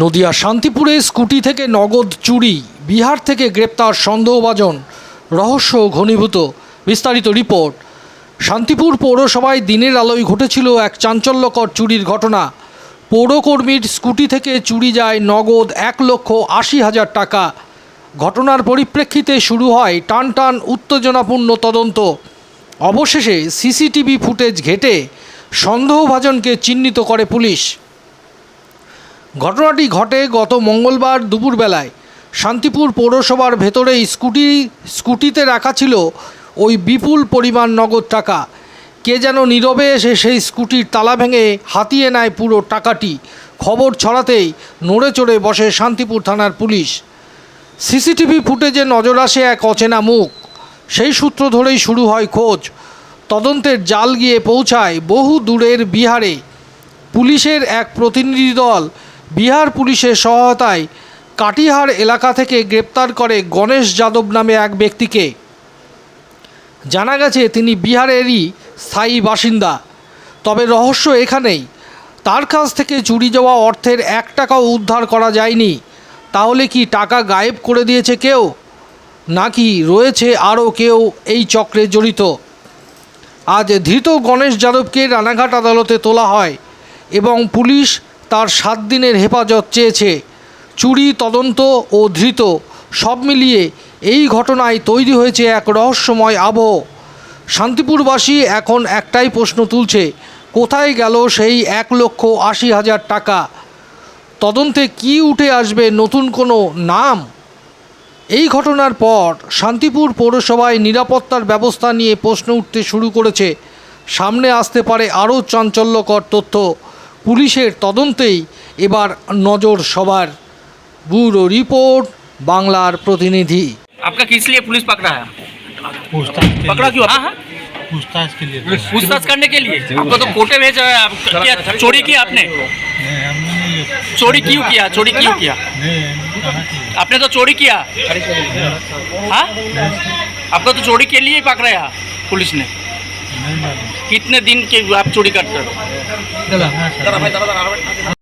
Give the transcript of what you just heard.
নদিয়া শান্তিপুরে স্কুটি থেকে নগদ চুরি, বিহার থেকে গ্রেপ্তার সন্দেহভাজন, রহস্য ঘনীভূত, বিস্তারিত রিপোর্ট। শান্তিপুর পৌরসভায় দিনের আলোয় ঘটেছিল এক চাঞ্চল্যকর চুরির ঘটনা। পৌরকর্মীর স্কুটি থেকে চুরি যায় নগদ এক লক্ষ আশি হাজার টাকা। ঘটনার পরিপ্রেক্ষিতে শুরু হয় টান টান উত্তেজনাপূর্ণ তদন্ত। অবশেষে সিসিটিভি ফুটেজ ঘেটে সন্দেহভাজনকে চিহ্নিত করে পুলিশ। ঘটনাটি ঘটে গত মঙ্গলবার দুপুরবেলায়। শান্তিপুর পৌরসভার ভেতরেই স্কুটি, স্কুটিতে রাখা ছিল ওই বিপুল পরিমাণ নগদ টাকা। কে যেন নীরবে এসে সেই স্কুটির তালা ভেঙে হাতিয়ে নেয় পুরো টাকাটি। খবর ছড়াতেই নড়ে চড়ে বসে শান্তিপুর থানার পুলিশ। সিসিটিভি ফুটেজে নজর আসে এক অচেনা মুখ। সেই সূত্র ধরেই শুরু হয় খোঁজ। তদন্তের জাল গিয়ে পৌঁছায় বহু দূরের বিহারে। পুলিশের এক প্রতিনিধি দল বিহার পুলিশের সহায়তায় কাটিহার এলাকা থেকে গ্রেপ্তার করে গণেশ যাদব নামে এক ব্যক্তিকে। জানা গেছে, তিনি বিহারেরই স্থায়ী বাসিন্দা। তবে রহস্য এখানেই, তার কাছ থেকে চুরি যাওয়া অর্থের এক টাকাও উদ্ধার করা যায়নি। তাহলে কি টাকা গায়েব করে দিয়েছে কেউ? নাকি রয়েছে আরও কেউ এই চক্রে জড়িত? আজ ধৃত গণেশ যাদবকে রানাঘাট আদালতে তোলা হয় এবং পুলিশ তার সাত দিনের হেফাজত চেয়েছে। চুরি, তদন্ত ও ধৃত সব মিলিয়ে এই ঘটনায় তৈরি হয়েছে এক রহস্যময় আবহ। শান্তিপুরবাসী এখন একটাই প্রশ্ন তুলছে, কোথায় গেল সেই এক লক্ষ আশি হাজার টাকা? তদন্তে কি উঠে আসবে নতুন কোনো নাম? এই ঘটনার পর শান্তিপুর পৌরসভায় নিরাপত্তার ব্যবস্থা নিয়ে প্রশ্ন উঠতে শুরু করেছে। সামনে আসতে পারে আরও চাঞ্চল্যকর তথ্য। পুলিশের তদন্তেই এবার নজর সবার ব্যুরো রিপোর্ট বাংলার প্রতিনিধি आपका किस लिए पुलिस पकड़ा है पूछताछ के पकड़ा लिए क्यों हाँ हाँ पूछताछ के लिए पूछताछ करने के लिए आपको तो कोर्टे भेजा है आप क्या चोरी किया आपने नहीं हमने नहीं लिया। चोरी क्यों किया चोरी क्यों किया नहीं कहाँ किया आपने तो चोरी किया हाँ आपको तो चोरी के लिए ही पकड़ा है पुलिस ने नहीं मालूम कितने दिन के आप चोरी करते हो? से?